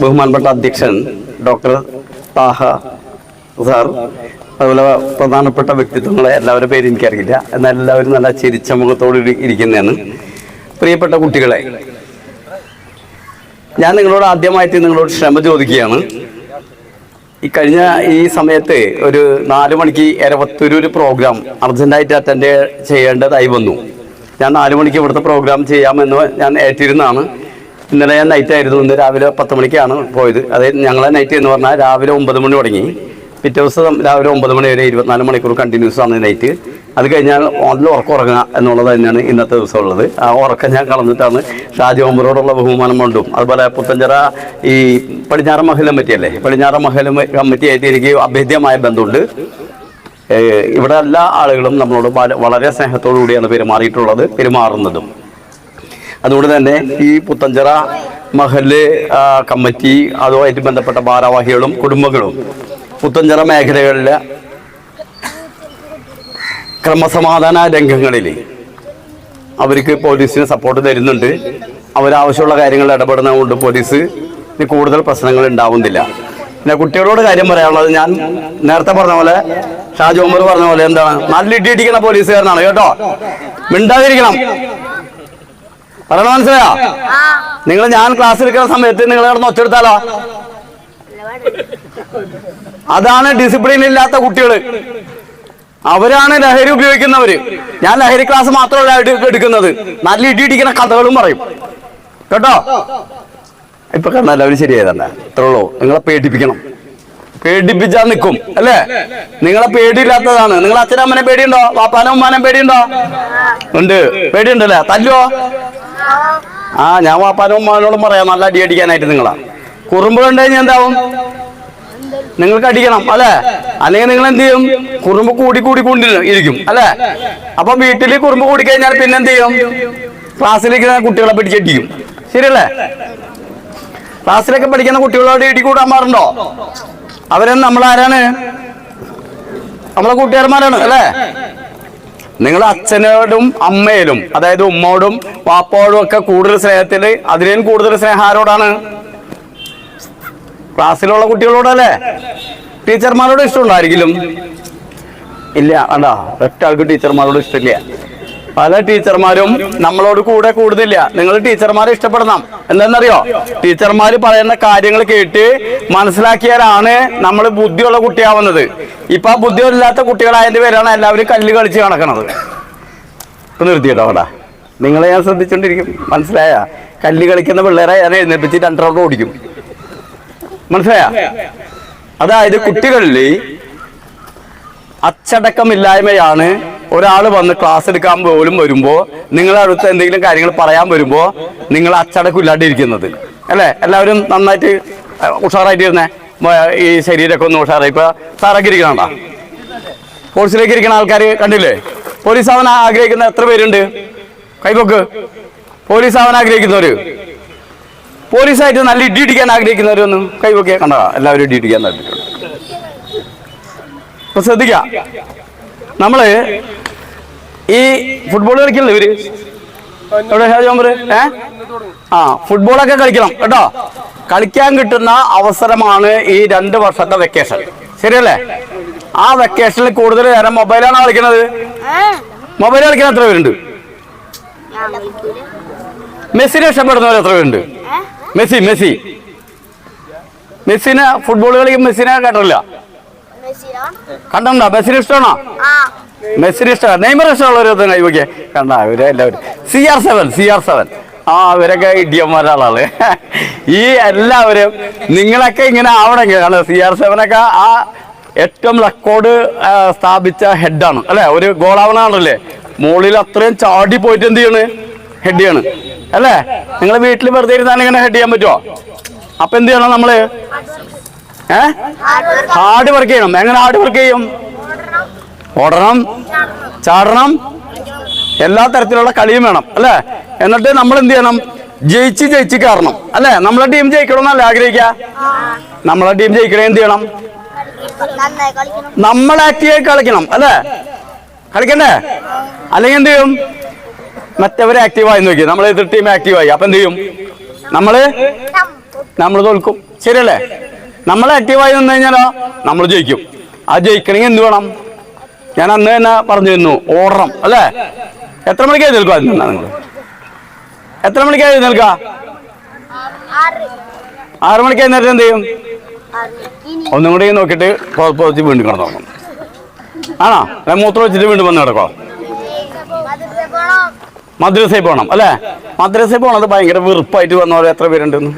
ബഹുമാനപ്പെട്ട അധ്യക്ഷൻ doctor Thaha sir അതുപോലെ പ്രധാനപ്പെട്ട വ്യക്തിത്വങ്ങളെ എല്ലാവരുടെ പേര് എനിക്കറിയില്ല. എന്നാൽ എല്ലാവരും നല്ല ചിരിച്ച മുഖത്തോട് ഇരി- ഇരിക്കുന്നതാണ്. പ്രിയപ്പെട്ട കുട്ടികളെ ഞാൻ നിങ്ങളോട് ആദ്യമായിട്ട് നിങ്ങളോട് ക്ഷമ ചോദിക്കുകയാണ്. ഈ കഴിഞ്ഞ ഈ സമയത്ത് ഒരു നാല് മണിക്ക് എരവത്തൂര് പ്രോഗ്രാം അർജന്റായിട്ട് അറ്റൻഡ് ചെയ്യേണ്ടതായി വന്നു. ഞാൻ നാല് മണിക്ക് ഇവിടുത്തെ പ്രോഗ്രാം ചെയ്യാമെന്ന് ഞാൻ ഏറ്റിരുന്നാണ് ഇന്നലെ ഞാൻ നൈറ്റ് ആയിരുന്നു. ഇന്ന് രാവിലെ പത്ത് മണിക്കാണ് പോയത്. അതായത് ഞങ്ങളെ നൈറ്റ് എന്ന് പറഞ്ഞാൽ രാവിലെ ഒമ്പത് മണി തുടങ്ങി. പിറ്റേ ദിവസം രാവിലെ ഒമ്പത് മണി വരെ ഇരുപത്തിനാല് മണിക്കൂർ കണ്ടിന്യൂസ് ആണ് നൈറ്റ് അത് കഴിഞ്ഞാൽ നല്ല ഉറക്കം ഉറങ്ങുക എന്നുള്ളത് തന്നെയാണ് ഇന്നത്തെ ദിവസം ഉള്ളത്. ആ ഉറക്കം ഞാൻ കളഞ്ഞിട്ടാണ് ഷാജി ഓമറോടുള്ള ബഹുമാനം കൊണ്ടും അതുപോലെ പുത്തഞ്ചിറ ഈ പടിഞ്ഞാറ മഹൽ കമ്മിറ്റിയല്ലേ പടിഞ്ഞാറ മഹൽ കമ്മിറ്റിയായിട്ട് എനിക്ക് അഭേദ്യമായ ബന്ധമുണ്ട്. ഇവിടെ എല്ലാ ആളുകളും നമ്മളോട് വളരെ സ്നേഹത്തോടു കൂടിയാണ് പെരുമാറിയിട്ടുള്ളത് പെരുമാറുന്നതും. അതുകൊണ്ട് തന്നെ ഈ പുത്തഞ്ചറ മഹൽ കമ്മിറ്റി അതുമായിട്ട് ബന്ധപ്പെട്ട ഭാരവാഹികളും കുടുംബങ്ങളും പുത്തഞ്ചറ മേഖലകളിലെ ക്രമസമാധാന രംഗങ്ങളിൽ അവർക്ക് പോലീസിന് സപ്പോർട്ട് തരുന്നുണ്ട്. അവരാവശ്യമുള്ള കാര്യങ്ങൾ ഇടപെടുന്നതുകൊണ്ട് പോലീസ് കൂടുതൽ പ്രശ്നങ്ങൾ ഉണ്ടാവുന്നില്ല. പിന്നെ കുട്ടികളോട് കാര്യം പറയാനുള്ളത് ഞാൻ നേരത്തെ പറഞ്ഞ പോലെ ഷാജി ഉമർ പറഞ്ഞ പോലെ എന്താണ് നല്ല ഇടിയിടിക്കുന്ന പോലീസുകാരനാണ് കേട്ടോ. മിണ്ടാതിരിക്കണം. പറയണ മനസ്സിലായോ? നിങ്ങൾ ഞാൻ ക്ലാസ് എടുക്കുന്ന സമയത്ത് നിങ്ങൾ കിടന്ന് ഒച്ചെടുത്താലോ? അതാണ് ഡിസിപ്ലിൻ ഇല്ലാത്ത കുട്ടികൾ അവരാണ് ലഹരി ഉപയോഗിക്കുന്നവര്. ഞാൻ ലഹരി ക്ലാസ് മാത്രമല്ല എടുക്കുന്നത്. നല്ല ഇടിയിടിക്കുന്ന കഥകളും പറയും. കേട്ടോ? ഇപ്പൊ കണ്ടല്ല അവർ ശരിയായതല്ല ഇത്രേ ഉള്ളൂ. നിങ്ങളെ പേടിപ്പിക്കണം. പേടിപ്പിച്ചാൽ നിൽക്കും അല്ലേ? നിങ്ങളെ പേടിയില്ലാത്തതാണ്. നിങ്ങൾ അച്ഛനമ്മനെ പേടിയുണ്ടോ? വാപ്പാനും ഉമ്മാനും പേടിയുണ്ടോ? ഉണ്ട്. പേടിയുണ്ടല്ലേ? തല്ലുവോ? ആ ഞാൻ വാപ്പാനും ഉമ്മാനോടും പറയാം. നല്ല അടി അടിക്കാനായിട്ട് നിങ്ങളാ. കുറുമ്പ് കണ്ടു കഴിഞ്ഞാൽ എന്താവും? നിങ്ങൾക്ക് അടിക്കണം അല്ലെ? അല്ലെങ്കിൽ നിങ്ങൾ എന്ത് ചെയ്യും? കുറുമ്പ് കൂടി കൂടി കൊണ്ടി ഇരിക്കും അല്ലെ? അപ്പൊ വീട്ടിൽ കുറുമ്പ് കൂടി കഴിഞ്ഞാൽ പിന്നെ എന്ത് ചെയ്യും? ക്ലാസ്സിലേക്ക് കുട്ടികളെ പിടിച്ചടിക്കും ശരിയല്ലേ? ക്ലാസ്സിലൊക്കെ പഠിക്കുന്ന കുട്ടികളോട് ഇടി കൂടാൻ പാടുണ്ടോ? അവരെ നമ്മളാരാണ്? നമ്മളെ കൂട്ടുകാരന്മാരാണ് അല്ലേ? നിങ്ങൾ അച്ഛനോടും അമ്മയിലും അതായത് ഉമ്മയോടും വാപ്പോടും ഒക്കെ കൂടുതൽ സ്നേഹത്തിൽ അതിലേയും കൂടുതൽ സ്നേഹാരോടാണ്? ക്ലാസ്സിലുള്ള കുട്ടികളോടല്ലേ? ടീച്ചർമാരോട് ഇഷ്ടമുണ്ടായിരിക്കും ഇല്ല വേണ്ട ഒറ്റ ആൾക്ക് ടീച്ചർമാരോട് ഇഷ്ടമില്ല. പല ടീച്ചർമാരും നമ്മളോട് കൂടെ കൂടുന്നില്ല. നിങ്ങൾ ടീച്ചർമാരെ ഇഷ്ടപ്പെടണം. എന്തെന്നറിയോ? ടീച്ചർമാർ പറയുന്ന കാര്യങ്ങൾ കേട്ട് മനസ്സിലാക്കിയാലാണ് നമ്മൾ ബുദ്ധിയുള്ള കുട്ടിയാവുന്നത്. ഇപ്പൊ ആ ബുദ്ധിയില്ലാത്ത കുട്ടികളായതിന്റെ പേരാണ് എല്ലാവരും കല്ല് കളിച്ച് കണക്കണത് ഇപ്പൊ നിർത്തിയിട്ടോ അവിടെ? നിങ്ങളെ ഞാൻ ശ്രദ്ധിച്ചോണ്ടിരിക്കും. മനസ്സിലായ? കല്ല് കളിക്കുന്ന പിള്ളേരെ ഞാൻ എഴുന്നേൽപ്പിച്ചിട്ട് രണ്ട് ഓടിക്കും. മനസ്സിലായ? അതായത് കുട്ടികളിൽ അച്ചടക്കമില്ലായ്മയാണ് ഒരാൾ വന്ന് ക്ലാസ് എടുക്കാൻ പോലും വരുമ്പോൾ നിങ്ങളുടെ അടുത്ത് എന്തെങ്കിലും കാര്യങ്ങൾ പറയാൻ വരുമ്പോൾ നിങ്ങൾ അച്ചടക്കം ഇല്ലാണ്ടിരിക്കുന്നത്. അല്ലേ? എല്ലാവരും നന്നായിട്ട് ഉഷാറായിട്ട് ഇരുന്നേ ഈ ശരീരമൊക്കെ ഒന്ന് ഉഷാറായി. ഇപ്പോൾ സാറൊക്കെ ഇരിക്കണണ്ട കോഴ്സിലേക്ക് ഇരിക്കുന്ന ആൾക്കാർ കണ്ടില്ലേ? പോലീസ് ആവാൻ ആഗ്രഹിക്കുന്ന എത്ര പേരുണ്ട്? കൈപൊക്ക്. പോലീസ് ആവാൻ ആഗ്രഹിക്കുന്നവർ പോലീസായിട്ട് നല്ല ഇടി ഇടിക്കാൻ ആഗ്രഹിക്കുന്നവരൊന്നും കൈവൊക്കെ കണ്ടതാ എല്ലാവരും ഇടി ഇടിക്കാൻ താല്പര്യമുണ്ട് ശ്രദ്ധിക്ക. നമ്മൾ ഈ ഫുട്ബോൾ കളിക്കില്ല ഇവർ? എവിടെ ഏ? ആ ഫുട്ബോളൊക്കെ കളിക്കണം കേട്ടോ. കളിക്കാൻ കിട്ടുന്ന അവസരമാണ് ഈ രണ്ട് വർഷത്തെ വെക്കേഷൻ ശരിയല്ലേ? ആ വെക്കേഷനിൽ കൂടുതൽ നേരം മൊബൈലാണ് കളിക്കണത്? മൊബൈൽ കളിക്കാൻ എത്ര പേരുണ്ട്? മെസ്സിനെ ഇഷ്ടപ്പെടുന്നവർ എത്ര പേരുണ്ട്? Messi Messi. മെസ്സിനെ ഫുട്ബോൾ കളിക്കും മെസ്സിനെ കേട്ടില്ല കണ്ടോ മെസ്സിനെ ഇഷ്ടമാണോ? മെസ്സിന് ഇഷ്ടമാണ് നെയ്മർ ഇഷ്ടമുള്ളവരൊന്നും ഇവയ്ക്ക്. കണ്ട ഇവരെ എല്ലാവരും. C R seven C R seven ആ ഇവരൊക്കെ ഇടിയന്മാരാളാണ്. ഈ എല്ലാവരും നിങ്ങളൊക്കെ ഇങ്ങനെ ആവണമെങ്കിൽ കാരണം സി ആർ സെവനൊക്കെ ആ ഏറ്റവും റെക്കോർഡ് സ്ഥാപിച്ച ഹെഡാണ് അല്ലെ? ഒരു ഗോളാവണാണല്ലേ? മുകളിൽ അത്രയും ചാടി പോയിട്ട് എന്ത് ചെയ്യാണ്? ഹെഡ് ചെയ്യാണ്. അല്ലേ? നിങ്ങൾ വീട്ടിൽ വെറുതെ ഇരുന്നാൽ ഇങ്ങനെ ഹെഡ് ചെയ്യാൻ പറ്റുമോ അപ്പൊ എന്ത് ചെയ്യണം നമ്മൾ? ഏ? ഹാർഡ് വർക്ക് ചെയ്യണം. എങ്ങനെ ഹാർഡ് വർക്ക് ചെയ്യും? ഓടണം. ചാടണം. എല്ലാ തരത്തിലുള്ള കളിയും വേണം അല്ലേ? എന്നിട്ട് നമ്മൾ എന്ത് ചെയ്യണം? ജയിച്ച് ജയിച്ച് കയറണം അല്ലേ? നമ്മളെ ടീം ജയിക്കണമെന്നല്ല ആഗ്രഹിക്ക നമ്മളെ ടീം ജയിക്കണേ എന്ത് ചെയ്യണം? നമ്മൾ ആക്റ്റീവായി കളിക്കണം അല്ലേ? കളിക്കണ്ടേ? അല്ലെങ്കിൽ എന്ത് ചെയ്യും? മറ്റവർ ആക്റ്റീവായി നോക്കി നമ്മൾ എതിർ ടീം ആക്റ്റീവായി അപ്പൊ എന്ത് ചെയ്യും? നമ്മൾ? നമ്മൾ തോൽക്കും. ശരിയല്ലേ? നമ്മൾ ആക്റ്റീവായി നിന്ന് കഴിഞ്ഞാലോ നമ്മൾ ജയിക്കും. ആ ജയിക്കണമെങ്കിൽ എന്ത് വേണം? ഞാൻ അന്ന് തന്നെ പറഞ്ഞിരുന്നു ഓടണം അല്ലേ? എത്ര മണിക്ക് എഴുന്നേൽക്കുക നിങ്ങൾ എത്ര മണിക്ക് എഴുന്നേൽക്കുക? ആറ് മണിക്ക് എഴുന്നേറ്റ് എന്ത് ചെയ്യും? ഒന്നും കൂടി നോക്കിയിട്ട് പുറത്ത് വെച്ച് വീണ്ടും കിടന്നു ആണോ? അല്ല മൂത്രം വെച്ചിട്ട് വീണ്ടും വന്ന് കിടക്കോ മദ്രസയിൽ പോകണം അല്ലേ? മദ്രസയിൽ പോണത് ഭയങ്കര വെറുപ്പായിട്ട് വന്നോ എത്ര പേരുണ്ടെന്ന്?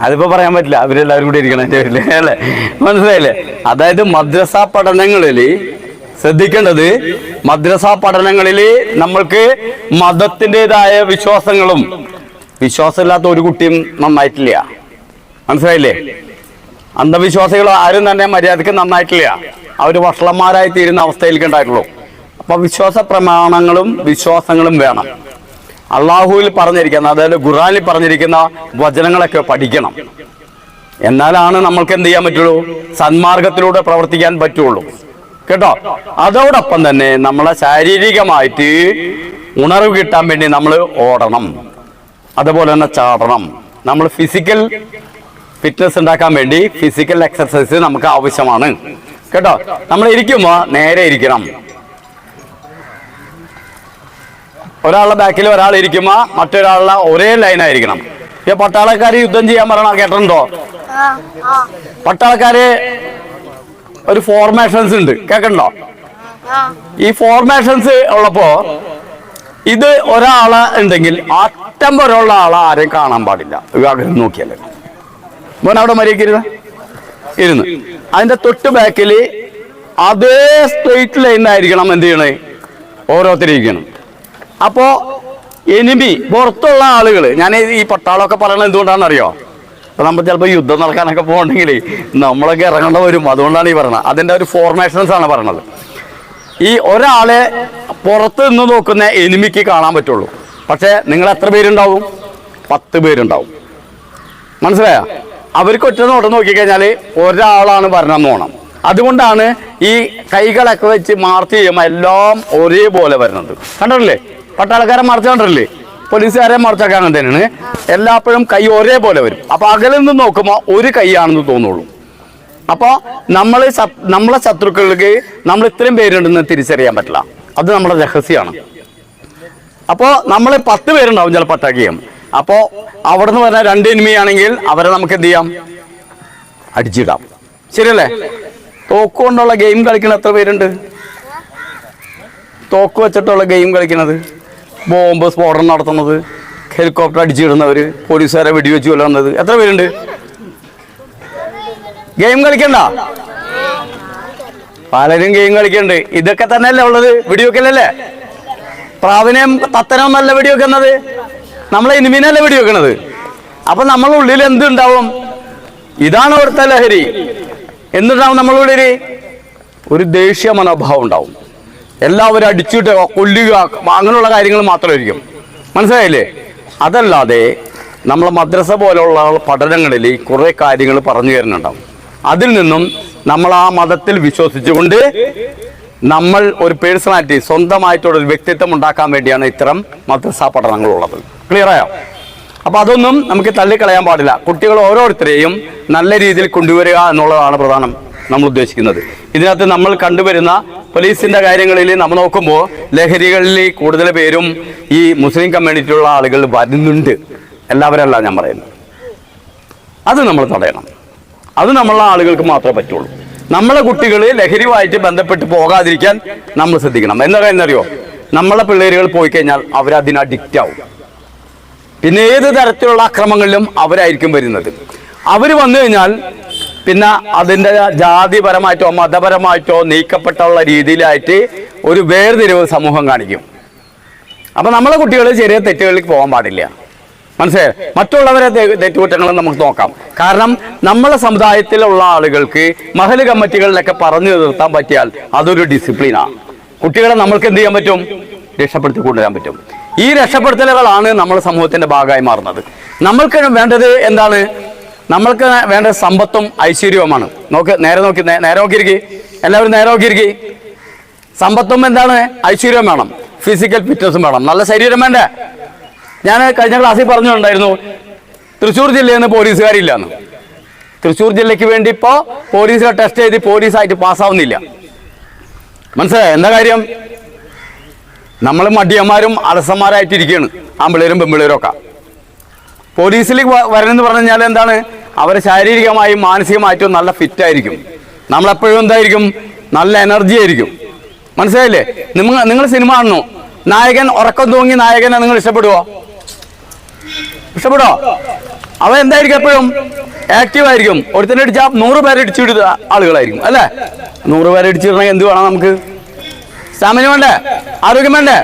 അതിപ്പോ പറയാൻ പറ്റില്ല. അവരെല്ലാവരും കൂടി ഇരിക്കണം എന്റെ പേരിൽ അല്ലേ? മനസ്സിലായില്ലേ? അതായത് മദ്രസ പഠനങ്ങളിൽ ശ്രദ്ധിക്കേണ്ടത് മദ്രസ പഠനങ്ങളിൽ നമ്മൾക്ക് മതത്തിന്റെതായ വിശ്വാസങ്ങളും വിശ്വാസമില്ലാത്ത ഒരു കുട്ടിയും നന്നായിട്ടില്ല. മനസ്സിലായില്ലേ? അന്ധവിശ്വാസികൾ ആരും തന്നെ മര്യാദയ്ക്ക് നന്നായിട്ടില്ല. അവർ വഷളന്മാരായി തീരുന്ന അവസ്ഥയിലേക്ക് ഉണ്ടായിട്ടുള്ളൂ. അപ്പൊ വിശ്വാസ പ്രമാണങ്ങളും വിശ്വാസങ്ങളും വേണം. അള്ളാഹുവിൽ പറഞ്ഞിരിക്കുന്ന അതായത് ഖുറാനിൽ പറഞ്ഞിരിക്കുന്ന വചനങ്ങളൊക്കെ പഠിക്കണം. എന്നാലാണ് നമ്മൾക്ക് എന്ത് ചെയ്യാൻ പറ്റുള്ളൂ? സന്മാർഗത്തിലൂടെ പ്രവർത്തിക്കാൻ പറ്റുള്ളൂ. കേട്ടോ? അതോടൊപ്പം തന്നെ നമ്മളെ ശാരീരികമായിട്ട് ഉണർവ് കിട്ടാൻ വേണ്ടി നമ്മൾ ഓടണം. അതുപോലെ തന്നെ ചാടണം. നമ്മൾ ഫിസിക്കൽ ഫിറ്റ്നസ് ഉണ്ടാക്കാൻ വേണ്ടി ഫിസിക്കൽ എക്സസൈസ് നമുക്ക് ആവശ്യമാണ്. കേട്ടോ? നമ്മൾ ഇരിക്കുമ്പോൾ നേരെ ഇരിക്കണം. ഒരാളുടെ ബാക്കിൽ ഒരാൾ ഇരിക്കുമ്പോൾ മറ്റൊരാളുടെ ഒരേ ലൈനായിരിക്കണം ഈ പട്ടാളക്കാർ യുദ്ധം ചെയ്യാൻ പറയണ കേട്ടിട്ടുണ്ടോ? പട്ടാളക്കാര് ഒരു ഫോർമേഷൻസ് ഉണ്ട്. കേക്കണ്ടോ? ഈ ഫോർമേഷൻസ് ഉള്ളപ്പോ ഇത് ഒരാൾ ഉണ്ടെങ്കിൽ അറ്റം ആളെ ആരെയും കാണാൻ പാടില്ല. വിവാഹം നോക്കിയാൽ. മോൻ അവിടെ മര്യാദയ്ക്ക് ഇരുന്ന്. ഇരുന്ന്. അതിന്റെ തൊട്ട് ബാക്കിൽ അതേ സ്ട്രെയിറ്റ് ലൈനായിരിക്കണം എന്ത് ചെയ്യണേ? ഓരോരുത്തരും ഇരിക്കണം അപ്പോ എനിമി പുറത്തുള്ള ആളുകൾ ഞാൻ ഈ പട്ടാളമൊക്കെ പറയണത് എന്തുകൊണ്ടാണെന്ന് അറിയോ നമ്മൾ ചിലപ്പോൾ യുദ്ധം നടക്കാനൊക്കെ പോകണമെങ്കിൽ നമ്മളൊക്കെ ഇറങ്ങേണ്ട വരും. അതുകൊണ്ടാണ് ഈ പറയുന്നത് അതിന്റെ ഒരു ഫോർമേഷൻസ് ആണ് പറയണത്. ഈ ഒരാളെ പുറത്ത് നിന്ന് നോക്കുന്ന എനിമിക്ക് കാണാൻ പറ്റുള്ളൂ. പക്ഷേ നിങ്ങൾ എത്ര പേരുണ്ടാവും? പത്ത് പേരുണ്ടാവും. മനസ്സിലായോ? അവർക്ക് ഒറ്റ നോട്ടം നോക്കിക്കഴിഞ്ഞാൽ ഒരാളാണ് ഭരണം നോണം അതുകൊണ്ടാണ് ഈ കൈകളൊക്കെ വെച്ച് മാർച്ച് ചെയ്യുമ്പോൾ എല്ലാം ഒരേപോലെ വരുന്നത്. കണ്ടിട്ടില്ലേ? പട്ടാളക്കാരെ മറച്ച് കണ്ടിട്ടില്ലേ പോലീസുകാരെ മറച്ചൊക്കെ അങ്ങനെ തന്നെയാണ് എല്ലാപ്പോഴും കൈ ഒരേപോലെ വരും. അപ്പൊ അകലിൽ നിന്ന് നോക്കുമ്പോൾ ഒരു കൈയാണെന്ന് തോന്നുള്ളൂ. അപ്പോൾ നമ്മൾ നമ്മളെ ശത്രുക്കൾക്ക് നമ്മൾ ഇത്രയും പേരുണ്ടെന്ന് തിരിച്ചറിയാൻ പറ്റില്ല. അത് നമ്മുടെ രഹസ്യമാണ് അപ്പോൾ നമ്മൾ പത്ത് പേരുണ്ടാവും ചിലപ്പോൾ അറ്റാക്ക് ചെയ്യാം അപ്പോൾ അവിടെ നിന്ന് പറഞ്ഞാൽ രണ്ട് എനിമി ആണെങ്കിൽ അവരെ നമുക്ക് എന്ത് ചെയ്യാം? അടിച്ചിടാം. ശരിയല്ലേ? തോക്കുകൊണ്ടുള്ള ഗെയിം കളിക്കുന്ന എത്ര പേരുണ്ട്? തോക്ക് വെച്ചിട്ടുള്ള ഗെയിം കളിക്കുന്നത് ബോംബ് സ്ഫോടനം നടത്തുന്നത് ഹെലികോപ്റ്റർ അടിച്ചിടുന്നവർ പോലീസുകാരെ വെടിവെച്ച് കൊല്ലുന്നത്. എത്ര പേരുണ്ട്? ഗെയിം കളിക്കണ്ട? പലരും ഗെയിം കളിക്കണ്ട്. ഇതൊക്കെ തന്നെയല്ലേ ഉള്ളത്? വെടിവെക്കലല്ലേ? പ്രാവിനെയും തത്തനും നല്ല വെടിവെക്കുന്നത്. നമ്മളെ ഇനിമീനല്ല വെടിവെക്കുന്നത് അപ്പൊ നമ്മളെ ഉള്ളിൽ എന്തുണ്ടാവും? ഇതാണ് അവിടുത്തെ ലഹരി. എന്തുണ്ടാവും നമ്മളുടെ ഉള്ളിൽ ഒരു ദേഷ്യ മനോഭാവം ഉണ്ടാവും. എല്ലാവരും അടിച്ചിട്ട് കൊല്ലുക അങ്ങനെയുള്ള കാര്യങ്ങൾ മാത്രമായിരിക്കും. മനസ്സിലായില്ലേ? അതല്ലാതെ നമ്മളെ മദ്രസ പോലുള്ള പഠനങ്ങളിൽ കുറേ കാര്യങ്ങൾ പറഞ്ഞു തരുന്നുണ്ടാവും. അതിൽ നിന്നും നമ്മൾ ആ മതത്തിൽ വിശ്വസിച്ചുകൊണ്ട് നമ്മൾ ഒരു പേഴ്സണാലിറ്റി സ്വന്തമായിട്ടുള്ള ഒരു വ്യക്തിത്വം ഉണ്ടാക്കാൻ വേണ്ടിയാണ് ഇത്തരം മദ്രസ പഠനങ്ങളുള്ളത്. ക്ലിയർ ആയോ? അപ്പൊ അതൊന്നും നമുക്ക് തള്ളിക്കളയാൻ പാടില്ല. കുട്ടികൾ ഓരോരുത്തരെയും നല്ല രീതിയിൽ കൊണ്ടുവരിക എന്നുള്ളതാണ് പ്രധാനം നമ്മൾ ഉദ്ദേശിക്കുന്നത്. ഇതിനകത്ത് നമ്മൾ കണ്ടുവരുന്ന പോലീസിന്റെ കാര്യങ്ങളിൽ നമ്മൾ നോക്കുമ്പോൾ ലഹരികളിൽ കൂടുതൽ പേരും ഈ മുസ്ലിം കമ്മ്യൂണിറ്റിയിലുള്ള ആളുകൾ വരുന്നുണ്ട്. എല്ലാവരല്ല ഞാൻ പറയുന്നത്. അത് നമ്മൾ തടയണം. അത് നമ്മളെ ആളുകൾക്ക് മാത്രമേ പറ്റുള്ളൂ. നമ്മളെ കുട്ടികൾ ലഹരിയുമായിട്ട് ബന്ധപ്പെട്ട് പോകാതിരിക്കാൻ നമ്മൾ ശ്രദ്ധിക്കണം. എന്താ എന്നറിയോ? നമ്മളെ പിള്ളേരുകൾ പോയി കഴിഞ്ഞാൽ അവരതിന് അഡിക്റ്റ് ആവും. പിന്നെ ഏത് തരത്തിലുള്ള അക്രമങ്ങളിലും അവരായിരിക്കും വരുന്നത്. അവർ വന്നു കഴിഞ്ഞാൽ പിന്നെ അതിന്റെ ജാതിപരമായിട്ടോ മതപരമായിട്ടോ നീക്കപ്പെട്ടുള്ള രീതിയിലായിട്ട് ഒരു വേർതിരിവ് സമൂഹം കാണിക്കും. അപ്പം നമ്മളെ കുട്ടികൾ ചെറിയ തെറ്റുകളിലേക്ക് പോകാൻ പാടില്ല. മനസ്സിലായോ? മറ്റുള്ളവരെ തെറ്റുകുറ്റങ്ങളും നമുക്ക് നോക്കാം. കാരണം നമ്മളെ സമുദായത്തിലുള്ള ആളുകൾക്ക് മഹൽ കമ്മിറ്റികളിലൊക്കെ പറഞ്ഞു നിർത്താൻ പറ്റിയാൽ അതൊരു ഡിസിപ്ലിനാണ് കുട്ടികളെ നമ്മൾക്ക് എന്ത് ചെയ്യാൻ പറ്റും? രക്ഷപ്പെടുത്തി കൊണ്ടുവരാൻ പറ്റും. ഈ രക്ഷപ്പെടുത്തലുകളാണ് നമ്മൾ സമൂഹത്തിന്റെ ഭാഗമായി മാറുന്നത്. നമ്മൾക്ക് വേണ്ടത് എന്താണ്? നമ്മൾക്ക് വേണ്ട സമ്പത്തും ഐശ്വര്യവുമാണ്. നോക്ക് നേരെ നോക്കി നേരെ നോക്കിയിരിക്കി. എല്ലാവരും നേരെ നോക്കിയിരിക്കി. സമ്പത്തും എന്താണ്? ഐശ്വര്യം വേണം. ഫിസിക്കൽ ഫിറ്റ്നസും വേണം. നല്ല ശരീരം വേണ്ടേ? ഞാൻ കഴിഞ്ഞ ക്ലാസ്സിൽ പറഞ്ഞിട്ടുണ്ടായിരുന്നു തൃശ്ശൂർ ജില്ലയിൽ നിന്ന് പോലീസുകാരില്ലാന്ന്. തൃശ്ശൂർ ജില്ലയ്ക്ക് വേണ്ടി ഇപ്പോൾ പോലീസിലെ ടെസ്റ്റ് ചെയ്ത് പോലീസായിട്ട് പാസ്സാവുന്നില്ല. മനസ്സിലായോ? എന്താ കാര്യം? നമ്മൾ മടിയന്മാരും അലസന്മാരായിട്ടിരിക്കുകയാണ് ആമ്പിളേരും പെമ്പിളേരും ഒക്കെ. പോലീസിൽ വരണമെന്ന് പറഞ്ഞു എന്താണ്? അവർ ശാരീരികമായും മാനസികമായിട്ടും നല്ല ഫിറ്റ് ആയിരിക്കും. നമ്മളെപ്പോഴും എന്തായിരിക്കും? നല്ല എനർജി ആയിരിക്കും. മനസ്സിലായില്ലേ? നിങ്ങൾ നിങ്ങൾ സിനിമ കാണുന്നു. നായകൻ ഉറക്കം തൂങ്ങി നായകനെ നിങ്ങൾ ഇഷ്ടപ്പെടുവോ? ഇഷ്ടപ്പെടുവോ? അവ എന്തായിരിക്കും എപ്പോഴും? ആക്റ്റീവ് ആയിരിക്കും. ഒരുത്തന്നെ അടിച്ചാൽ നൂറ് പേരെ ഇടിച്ചിടുന്ന ആളുകളായിരിക്കും. അല്ലേ? നൂറ് പേരെ ഇടിച്ചിടണമെങ്കിൽ എന്ത് വേണം നമുക്ക്? സ്റ്റാമിന വേണ്ടേ? ആരോഗ്യം വേണ്ടേ?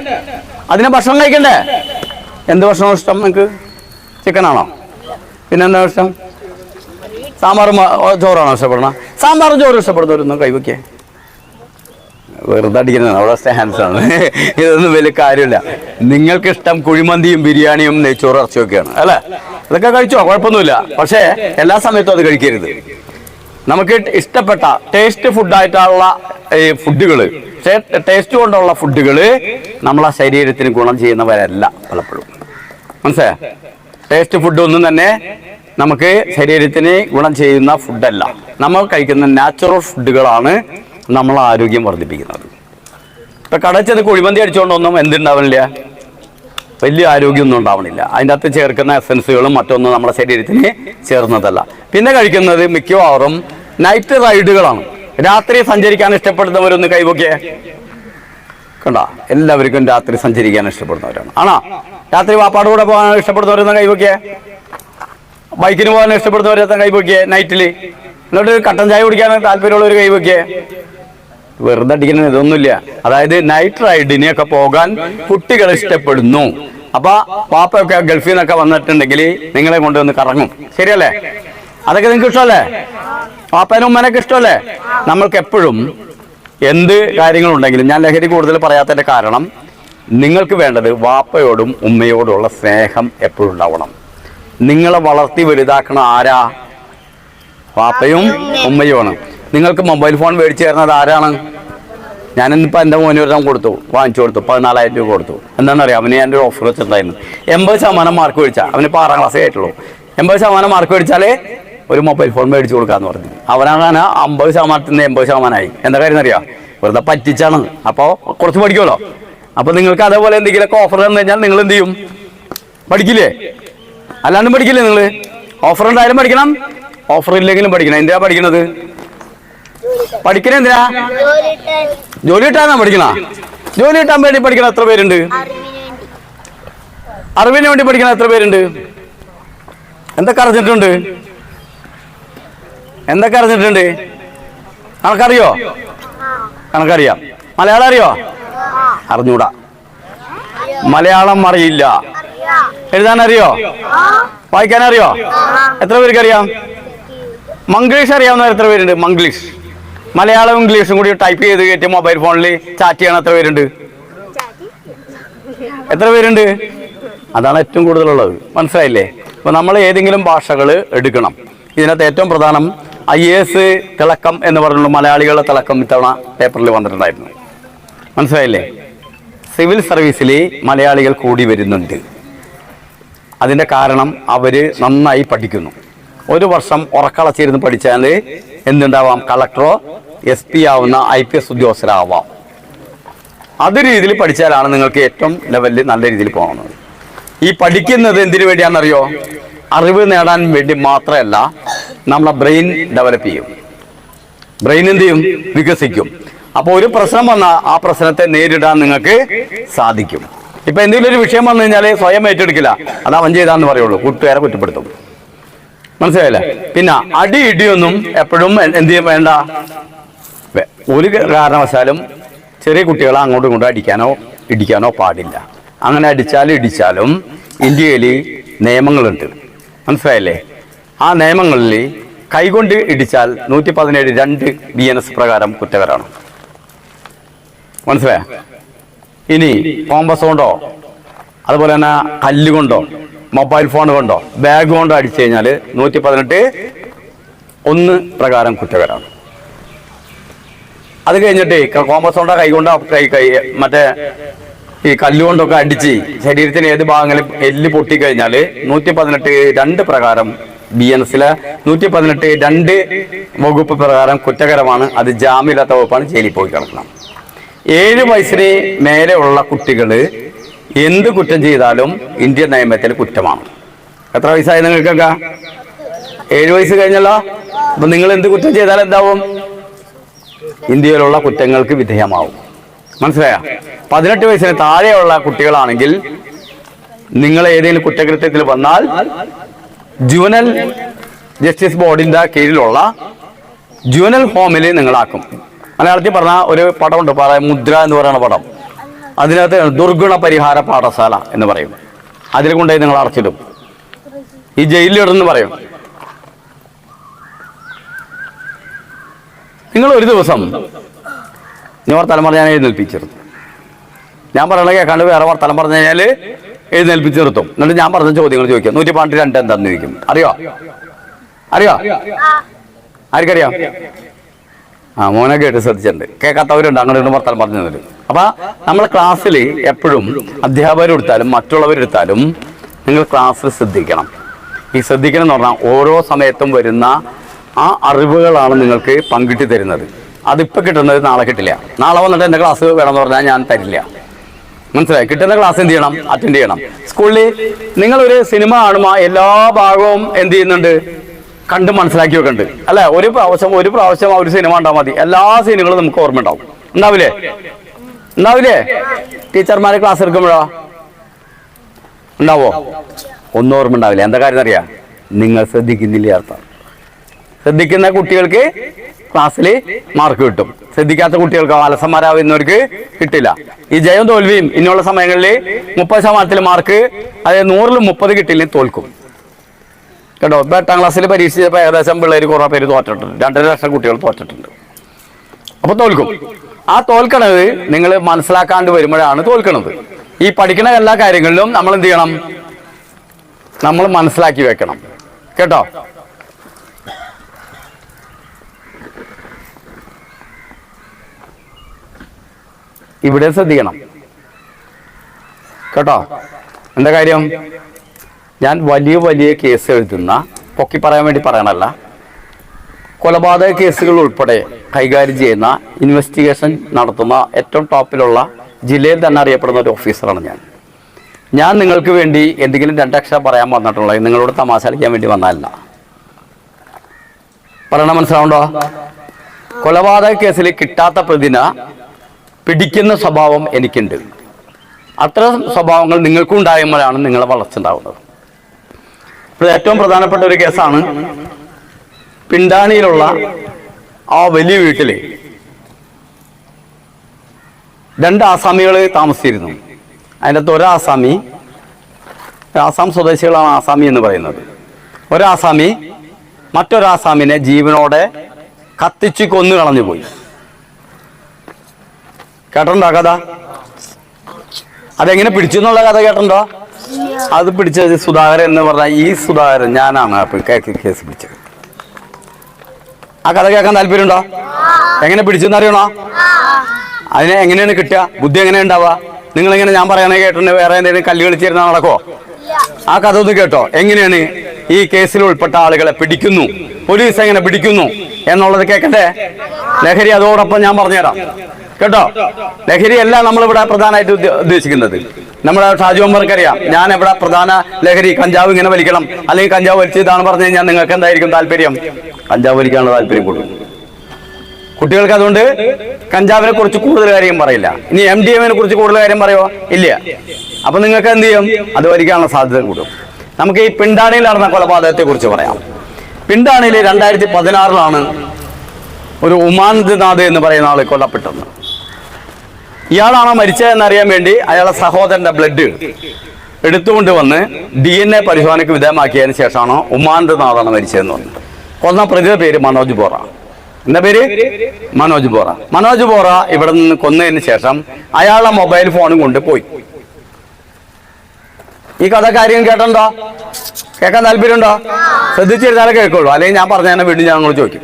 അതിനെ ഭക്ഷണം കഴിക്കണ്ടേ? എന്ത് ഭക്ഷണം ഇഷ്ടം നിങ്ങൾക്ക് ചിക്കനാണോ? പിന്നെന്താ ഇഷ്ടം സാമ്പാറും ചോറാണോ ഇഷ്ടപ്പെടണം സാമ്പാറും ചോറും ഇഷ്ടപ്പെടുന്നവരൊന്നും കൈവയ്ക്കേ. വെറുതെ അടിക്കുന്നതാണ് അവിടെ സ്റ്റാൻസ് ആണ്. ഇതൊന്നും വലിയ കാര്യമില്ല. നിങ്ങൾക്ക് ഇഷ്ടം കുഴിമന്തിയും ബിരിയാണിയും നെയ്ച്ചോറും ഇറച്ചിയൊക്കെയാണ് അല്ലേ? അതൊക്കെ കഴിച്ചോ? കുഴപ്പമൊന്നുമില്ല. പക്ഷേ എല്ലാ സമയത്തും അത് കഴിക്കരുത്. നമുക്ക് ഇഷ്ടപ്പെട്ട ടേസ്റ്റ് ഫുഡായിട്ടുള്ള ഈ ഫുഡുകൾ ടേസ്റ്റ് കൊണ്ടുള്ള ഫുഡുകൾ നമ്മളെ ശരീരത്തിന് ഗുണം ചെയ്യുന്നവരല്ല പലപ്പോഴും. മനസ്സിലായോ? ടേസ്റ്റ് ഫുഡ് ഒന്നും തന്നെ നമുക്ക് ശരീരത്തിന് ഗുണം ചെയ്യുന്ന ഫുഡല്ല നമ്മൾ കഴിക്കുന്ന നാച്ചുറൽ ഫുഡുകളാണ് നമ്മൾ ആരോഗ്യം വർദ്ധിപ്പിക്കുന്നത്. ഇപ്പൊ ചെന്ന് കുഴിമന്തി അടിച്ചുകൊണ്ടൊന്നും എന്തുണ്ടാവണില്ല? വലിയ ആരോഗ്യമൊന്നും ഉണ്ടാവണില്ല. അതിന്റെ അകത്ത് ചേർക്കുന്ന എസൻസുകളും മറ്റൊന്നും നമ്മുടെ ശരീരത്തിന് ചേർന്നതല്ല. പിന്നെ കഴിക്കുന്നത് മിക്കവാറും നൈറ്റ് റൈഡുകളാണ് രാത്രി സഞ്ചരിക്കാൻ ഇഷ്ടപ്പെടുന്നവരൊന്ന് കൈവൊക്കെ കണ്ട? എല്ലാവർക്കും രാത്രി സഞ്ചരിക്കാൻ ഇഷ്ടപ്പെടുന്നവരാണ്. ആണോ? രാത്രി വാപ്പാട് കൂടെ പോകാൻ ഇഷ്ടപ്പെടുന്നവരൊന്ന് കൈവക്കിയേ ബൈക്കിന് പോകാൻ ഇഷ്ടപ്പെടുന്നവരൊക്കെ കൈവക്കിയേ നൈറ്റിൽ എന്നിട്ട് കട്ടൻ ചായ കുടിക്കാൻ താല്പര്യമുള്ളവർ കൈവക്കിയേ വെറുതെ അടിക്കുന്ന ഇതൊന്നുമില്ല. അതായത് നൈറ്റ് റൈഡിനെയൊക്കെ പോകാൻ കുട്ടികൾ ഇഷ്ടപ്പെടുന്നു. അപ്പൊ പാപ്പയൊക്കെ ഗൾഫിൽ നിന്നൊക്കെ വന്നിട്ടുണ്ടെങ്കിൽ നിങ്ങളെ കൊണ്ടുവന്ന് കറങ്ങും. ശരിയല്ലേ? അതൊക്കെ നിങ്ങൾക്ക് ഇഷ്ടമല്ലേ? പാപ്പനും ഉമ്മനൊക്കെ ഇഷ്ടമല്ലേ? നമ്മൾക്ക് എപ്പോഴും എന്ത് കാര്യങ്ങളുണ്ടെങ്കിലും ഞാൻ ലഹരി കൂടുതൽ പറയാത്തതിന്റെ കാരണം നിങ്ങൾക്ക് വേണ്ടത് വാപ്പയോടും ഉമ്മയോടുള്ള സ്നേഹം എപ്പോഴും ഉണ്ടാവണം. നിങ്ങളെ വളർത്തി വലുതാക്കണ ആരാ? വാപ്പയും ഉമ്മയുമാണ്. നിങ്ങൾക്ക് മൊബൈൽ ഫോൺ മേടിച്ചു തരുന്നത് ആരാണ്? ഞാനിന്നിപ്പോൾ എന്റെ മോന് ഒരു കൊടുത്തു വാങ്ങിച്ചു കൊടുത്തു പതിനാലായിരം രൂപ കൊടുത്തു. എന്താണെന്നറിയാം? അവന് എന്റെ ഒരു ഓഫർ വെച്ചിട്ടുണ്ടായിരുന്നു. എൺപത് ശതമാനം മാർക്ക് മേടിച്ചാൽ അവനിപ്പോൾ ആറാം ക്ലാസ്സേ ആയിട്ടുള്ളൂ. എൺപത് ശതമാനം മാർക്ക് മേടിച്ചാൽ ഒരു മൊബൈൽ ഫോൺ മേടിച്ചു കൊടുക്കാന്ന് പറഞ്ഞു. അവനാണ് അമ്പത് ശതമാനത്തിൽ നിന്ന് എൺപത് ശതമാനമായി. എന്താ കാര്യം അറിയാം? വെറുതെ പറ്റിച്ചാണ്. അപ്പോൾ കുറച്ച് പഠിക്കുമല്ലോ? അപ്പോൾ നിങ്ങൾക്ക് അതേപോലെ എന്തെങ്കിലുമൊക്കെ ഓഫർ തന്നു കഴിഞ്ഞാൽ നിങ്ങൾ എന്ത് ചെയ്യും? പഠിക്കില്ലേ? അല്ലാണ്ടും പഠിക്കില്ലേ നിങ്ങൾ? ഓഫർ ഉണ്ടായാലും പഠിക്കണം. ഓഫർ ഇല്ലെങ്കിലും പഠിക്കണം. എന്തിനാ പഠിക്കണത്? പഠിക്കണേ എന്തിനാ? ജോലി കിട്ടാന്നാ പഠിക്കണ. ജോലി കിട്ടാൻ വേണ്ടി പഠിക്കണ എത്ര പേരുണ്ട്? അറിവിന് വേണ്ടി പഠിക്കണ എത്ര പേരുണ്ട്? എന്തൊക്കെ അറിഞ്ഞിട്ടുണ്ട്? എന്തൊക്കെ അറിഞ്ഞിട്ടുണ്ട്? കണക്കറിയോ? കണക്കറിയാം. മലയാളം അറിയോ? അറിഞ്ഞൂടാ. മലയാളം അറിയില്ല. എഴുതാൻ അറിയോ വായിക്കാൻ അറിയോ എത്ര പേർക്ക് അറിയാം മംഗ്ലീഷ് അറിയാവുന്ന എത്ര പേരുണ്ട്? മംഗ്ലീഷ്. മലയാളവും ഇംഗ്ലീഷും കൂടി ടൈപ്പ് ചെയ്ത് കയറ്റി മൊബൈൽ ഫോണിൽ ചാറ്റ് ചെയ്യണം എത്ര പേരുണ്ട്? എത്ര പേരുണ്ട്? അതാണ് ഏറ്റവും കൂടുതലുള്ളത്. മനസ്സിലായില്ലേ? അപ്പൊ നമ്മൾ ഏതെങ്കിലും ഭാഷകൾ എടുക്കണം. ഇതിനകത്ത് ഏറ്റവും പ്രധാനം ഐ എ എസ് തിളക്കം എന്ന് പറഞ്ഞുള്ള മലയാളികളുടെ തിളക്കം ഇത്തവണ പേപ്പറിൽ വന്നിട്ടുണ്ടായിരുന്നു. മനസ്സിലായില്ലേ? സിവിൽ സർവീസിൽ മലയാളികൾ കൂടി വരുന്നുണ്ട്. അതിന്റെ കാരണം അവർ നന്നായി പഠിക്കുന്നു. ഒരു വർഷം ഉറക്കളച്ചിരുന്ന് പഠിച്ചാൽ എന്തുണ്ടാവാം? കളക്ടറോ എസ് പി ആവുന്ന ഐ പി എസ് ഉദ്യോഗസ്ഥരാവാം. അത് രീതിയിൽ പഠിച്ചാലാണ് നിങ്ങൾക്ക് ഏറ്റവും ലെവലിൽ നല്ല രീതിയിൽ പോകുന്നത് ഈ പഠിക്കുന്നത് എന്തിനു വേണ്ടിയാണെന്നറിയോ? അറിവ് നേടാൻ വേണ്ടി മാത്രമല്ല നമ്മളെ ബ്രെയിൻ ഡെവലപ്പ് ചെയ്യും. ബ്രെയിൻ എന്ത് ചെയ്യും? വികസിക്കും. അപ്പോൾ ഒരു പ്രശ്നം വന്നാൽ ആ പ്രശ്നത്തെ നേരിടാൻ നിങ്ങൾക്ക് സാധിക്കും. ഇപ്പൊ എന്തെങ്കിലും ഒരു വിഷയം വന്നു കഴിഞ്ഞാൽ സ്വയം ഏറ്റെടുക്കില്ല. അത് അവൻ ചെയ്താന്ന് പറയുള്ളൂ. കൂട്ടുകാരെ കുറ്റപ്പെടുത്തും. മനസ്സിലായില്ലേ? പിന്നെ അടി ഇടിയൊന്നും എപ്പോഴും എന്ത് വേണ്ട. ഒരു കാരണവശാലും ചെറിയ കുട്ടികളെ അങ്ങോട്ടും ഇങ്ങോട്ടും അടിക്കാനോ ഇടിക്കാനോ പാടില്ല. അങ്ങനെ അടിച്ചാലും ഇടിച്ചാലും ഇന്ത്യയിൽ നിയമങ്ങളുണ്ട്. മനസ്സിലായില്ലേ? ആ നിയമങ്ങളിൽ കൈകൊണ്ട് ഇടിച്ചാൽ നൂറ്റി പതിനേഴ് രണ്ട് ബി എൻ എസ് പ്രകാരം കുറ്റകരമാണ് മനസ്സിലായ? ഇനി കോമ്പസ് കൊണ്ടോ? അതുപോലെ തന്നെ കല്ലുകൊണ്ടോ മൊബൈൽ ഫോൺ കൊണ്ടോ? ബാഗ് കൊണ്ടോ അടിച്ചു കഴിഞ്ഞാൽ നൂറ്റി പതിനെട്ട് ഒന്ന് പ്രകാരം കുറ്റകരമാണ്. അത് കഴിഞ്ഞിട്ട് കോമ്പസ് കൊണ്ടോ കൈ കൊണ്ടോ കൈ കൈ മറ്റേ ഈ കല്ലുകൊണ്ടൊക്കെ അടിച്ച് ശരീരത്തിന് ഏത് ഭാഗങ്ങളിൽ എല്ല് പൊട്ടിക്കഴിഞ്ഞാൽ നൂറ്റി പതിനെട്ട് രണ്ട് പ്രകാരം ബി എൻ എസിലെ നൂറ്റി പതിനെട്ട് രണ്ട് വകുപ്പ് പ്രകാരം കുറ്റകരമാണ്. അത് ജാമ്യമില്ലാത്ത വകുപ്പാണ് ജയിലിൽ പോയി കിടക്കണം ഏഴ് വയസ്സിന് മേലെയുള്ള കുട്ടികൾ എന്ത് കുറ്റം ചെയ്താലും ഇന്ത്യൻ നിയമത്തിൽ കുറ്റമാണ്. എത്ര വയസ്സായി നിങ്ങൾക്കൊക്കെ? ഏഴ് വയസ്സ് കഴിഞ്ഞല്ലോ? അപ്പൊ നിങ്ങൾ എന്ത് കുറ്റം ചെയ്താൽ എന്താവും? ഇന്ത്യയിലുള്ള കുറ്റങ്ങൾക്ക് വിധേയമാവും. മനസ്സിലായ? പതിനെട്ട് വയസ്സിന് താഴെയുള്ള കുട്ടികളാണെങ്കിൽ നിങ്ങൾ ഏതെങ്കിലും കുറ്റകൃത്യത്തിൽ വന്നാൽ ജുവനൽ ജസ്റ്റിസ് ബോർഡിന്റെ കീഴിലുള്ള ജുവനൽ ഹോമിൽ നിങ്ങളാക്കും. മലയാളത്തിൽ പറഞ്ഞ ഒരു പടമുണ്ട് മുദ്ര എന്ന് പറയുന്ന പടം. അതിനകത്ത് ദുർഗുണ പരിഹാര പാഠശാല എന്ന് പറയും. അതിൽ കൊണ്ടുപോയി നിങ്ങൾ അടച്ചിടും. ഈ ജയിലിലിടുന്ന് പറയും. നിങ്ങൾ ഒരു ദിവസം ഞാൻ വർത്തമാനം പറഞ്ഞാൽ എഴുന്നേൽപ്പിച്ചിരുന്നു. ഞാൻ പറയണ കേൾക്കാണ്ട് വേറെ വർത്തമാനം പറഞ്ഞു കഴിഞ്ഞാൽ എഴുന്നേൽപ്പിച്ച് നിർത്തും എന്നിട്ട് ഞാൻ പറഞ്ഞ ചോദ്യങ്ങൾ ചോദിക്കാം. നൂറ്റി പന്ത്രണ്ട് രണ്ട് എന്താന്ന് ചോദിക്കും. അറിയോ? അറിയോ? ആർക്കറിയാം? ആ മോനെ കേട്ട് ശ്രദ്ധിച്ചിട്ടുണ്ട്. കേൾക്കാത്തവരുണ്ട് അങ്ങനെ ഒരു വർത്തമാനം പറഞ്ഞു തരും അപ്പൊ നമ്മളെ ക്ലാസ്സിൽ എപ്പോഴും അധ്യാപകരെടുത്താലും മറ്റുള്ളവരെടുത്താലും നിങ്ങൾ ക്ലാസ്സിൽ ശ്രദ്ധിക്കണം. ഈ ശ്രദ്ധിക്കണം എന്ന് പറഞ്ഞാൽ ഓരോ സമയത്തും വരുന്ന ആ അറിവുകളാണ് നിങ്ങൾക്ക് പങ്കിട്ട് തരുന്നത്. അതിപ്പോൾ കിട്ടുന്നത് നാളെ കിട്ടില്ല. നാളെ വന്നിട്ട് എന്റെ ക്ലാസ് വേണമെന്ന് പറഞ്ഞാൽ ഞാൻ തരില്ല. മനസ്സിലായി? കിട്ടുന്ന ക്ലാസ് എന്ത് ചെയ്യണം? അറ്റൻഡ് ചെയ്യണം. സ്കൂളിൽ നിങ്ങളൊരു സിനിമ കാണുമ്പോൾ എല്ലാ ഭാഗവും എന്ത് ചെയ്യുന്നുണ്ട്? കണ്ട് മനസ്സിലാക്കി വെക്കണ്ട്. അല്ലെ? ഒരു പ്രാവശ്യം ഒരു പ്രാവശ്യം ആ ഒരു സിനിമ ഉണ്ടാൽ മതി. എല്ലാ സീനുകളും നമുക്ക് ഓർമ്മ ഉണ്ടാവും ഉണ്ടാവില്ലേ? ഉണ്ടാവില്ലേ? ടീച്ചർമാരെ ക്ലാസ് എടുക്കുമ്പോഴോ? ഉണ്ടാവോ? ഒന്നും ഓർമ്മ ഉണ്ടാവില്ല എന്താ കാര്യം അറിയാം? നിങ്ങൾ ശ്രദ്ധിക്കുന്നില്ല അർത്ഥം. ശ്രദ്ധിക്കുന്ന കുട്ടികൾക്ക് ക്ലാസ്സിൽ മാർക്ക് കിട്ടും. ശ്രദ്ധിക്കാത്ത കുട്ടികൾക്ക് അലസന്മാരാവുന്നവർക്ക് കിട്ടില്ല. ഈ ജയം തോൽവിയും ഇനിയുള്ള സമയങ്ങളിൽ മുപ്പത് ശതമാനത്തിൽ മാർക്ക് അതായത് നൂറിൽ മുപ്പത് കിട്ടില്ലെങ്കിൽ തോൽക്കും. കേട്ടോ ഇപ്പൊ എട്ടാം ക്ലാസ്സിൽ പരീക്ഷ ചെയ്തപ്പോൾ ഏകദേശം പിള്ളേർ കുറേ പേര് തോറ്റിട്ടുണ്ട്. രണ്ടര ലക്ഷം കുട്ടികൾ തോറ്റിട്ടുണ്ട്. അപ്പോൾ തോൽക്കും. ആ തോൽക്കണത് നിങ്ങൾ മനസ്സിലാക്കാണ്ട് വരുമ്പോഴാണ് തോൽക്കണത്. ഈ പഠിക്കുന്ന എല്ലാ കാര്യങ്ങളിലും നമ്മൾ എന്ത് ചെയ്യണം? നമ്മൾ മനസ്സിലാക്കി വെക്കണം. കേട്ടോ? ഇവിടെ ശ്രദ്ധിക്കണം. കേട്ടോ? എന്താ കാര്യം? ഞാൻ വലിയ വലിയ കേസ് എഴുതുന്ന പൊക്കി പറയാൻ വേണ്ടി പറയണല്ല കൊലപാതക കേസുകൾ ഉൾപ്പെടെ കൈകാര്യം ചെയ്യുന്ന ഇൻവെസ്റ്റിഗേഷൻ നടത്തുന്ന ഏറ്റവും ടോപ്പിലുള്ള ജില്ലയിൽ തന്നെ അറിയപ്പെടുന്ന ഒരു ഓഫീസറാണ് ഞാൻ. ഞാൻ നിങ്ങൾക്ക് വേണ്ടി എന്തെങ്കിലും രണ്ടക്ഷരം പറയാൻ വന്നിട്ടുള്ളത് നിങ്ങളോട് തമാശ കളിക്കാൻ വേണ്ടി വന്നതല്ല. പറയണ മനസ്സിലാവുണ്ടോ? കൊലപാതക കേസിൽ കിട്ടാത്ത പ്രതിന പിടിക്കുന്ന സ്വഭാവം എനിക്കുണ്ട്. അത്തരം സ്വഭാവങ്ങൾ നിങ്ങൾക്കും ഉണ്ടാകുമ്പോഴാണ് നിങ്ങളെ വളർച്ച ഉണ്ടാവുന്നത് ഏറ്റവും പ്രധാനപ്പെട്ട ഒരു കേസാണ് പിണ്ടാണിയിലുള്ള ആ വലിയ വീട്ടിൽ രണ്ട് ആസാമികൾ താമസിച്ചിരുന്നു. അതിന്റെ അകത്ത് ഒരു ആസാമി ആസാം സ്വദേശികളാണ് ആസാമി എന്ന് പറയുന്നത്. ഒരാസാമി മറ്റൊരാസാമിനെ ജീവനോടെ കത്തിച്ച് കൊന്നു കളഞ്ഞു പോയി കേട്ടോ കഥ? അതെങ്ങനെ പിടിച്ചു എന്നുള്ള കഥ കേട്ടോ അത് പിടിച്ചത് സുധാകരൻ എന്ന് പറഞ്ഞാൽ ഈ സുധാകരൻ ഞാനാണ് കേസ് പിടിച്ചത്. ആ കഥ കേൾക്കാൻ താല്പര്യമുണ്ടോ? എങ്ങനെ പിടിച്ചെന്ന് അറിയണോ അതിനെ എങ്ങനെയാണ് കിട്ടുക? ബുദ്ധി എങ്ങനെ ഉണ്ടാവുക? നിങ്ങൾ എങ്ങനെ ഞാൻ പറയണേ കേട്ടിട്ട് വേറെ എന്തെങ്കിലും കല്ല് കളിച്ചിരുന്ന നടക്കോ ആ കഥ ഒന്ന് കേട്ടോ. എങ്ങനെയാണ് ഈ കേസിൽ ഉൾപ്പെട്ട ആളുകളെ പിടിക്കുന്നു? പോലീസ് എങ്ങനെ പിടിക്കുന്നു എന്നുള്ളത് കേൾക്കണ്ടേ ലഹരി അതോടൊപ്പം ഞാൻ പറഞ്ഞുതരാം. കേട്ടോ? ലഹരിയല്ല നമ്മളിവിടെ പ്രധാനമായിട്ട് ഉദ്ദേശിക്കുന്നത്. നമ്മുടെ ഷാജു അമ്മർക്കറിയാം ഞാൻ എവിടെ പ്രധാന ലഹരി കഞ്ചാവ് ഇങ്ങനെ വലിക്കണം. അല്ലെങ്കിൽ കഞ്ചാവ് വലിച്ചതാണ് പറഞ്ഞു കഴിഞ്ഞാൽ നിങ്ങൾക്ക് എന്തായിരിക്കും താല്പര്യം? കഞ്ചാവ് വലിക്കാനുള്ള താല്പര്യം കൂടും കുട്ടികൾക്ക് അതുകൊണ്ട് കഞ്ചാവിനെ കുറിച്ച് കൂടുതൽ കാര്യം പറയില്ല. ഇനി എം ഡി എമ്മിനെ കുറിച്ച് കൂടുതൽ കാര്യം പറയുമോ ഇല്ല. അപ്പൊ നിങ്ങൾക്ക് എന്ത് ചെയ്യും? അത് വലിക്കാനുള്ള സാധ്യത കൂടും. നമുക്ക് ഈ പിണ്ടാണിയിൽ നടന്ന കൊലപാതകത്തെ കുറിച്ച് പറയാം. പിണ്ടാണിയിൽ രണ്ടായിരത്തി പതിനാറിലാണ് ഒരു ഉമാനന്ദ്നാഥ് എന്ന് പറയുന്ന ആൾ കൊല്ലപ്പെട്ടത്. ഇയാളാണോ മരിച്ചതെന്നറിയാൻ വേണ്ടി അയാളെ സഹോദരന്റെ ബ്ലഡ് എടുത്തുകൊണ്ട് വന്ന് ഡി എൻ എ പരിശോധനയ്ക്ക് വിധേയമാക്കിയതിന് ശേഷമാണ് നാഥാണ് മരിച്ചതെന്ന് പറഞ്ഞു കൊന്ന പ്രതിയുടെ പേര് മനോജ് ബോറ. എന്താ പേര്? മനോജ് ബോറ. മനോജ് ബോറ ഇവിടെ നിന്ന് കൊന്നതിന് ശേഷം അയാളെ മൊബൈൽ ഫോണും കൊണ്ട് പോയി. ഈ കഥ കാര്യം കേട്ടണ്ടോ കേൾക്കാൻ താല്പര്യമുണ്ടോ? ശ്രദ്ധിച്ചിരുന്നാലേ കേൾക്കുള്ളൂ. അല്ലെങ്കിൽ ഞാൻ പറഞ്ഞു തന്നെ വീണ്ടും ഞാൻ അങ്ങോട്ട് ചോദിക്കും.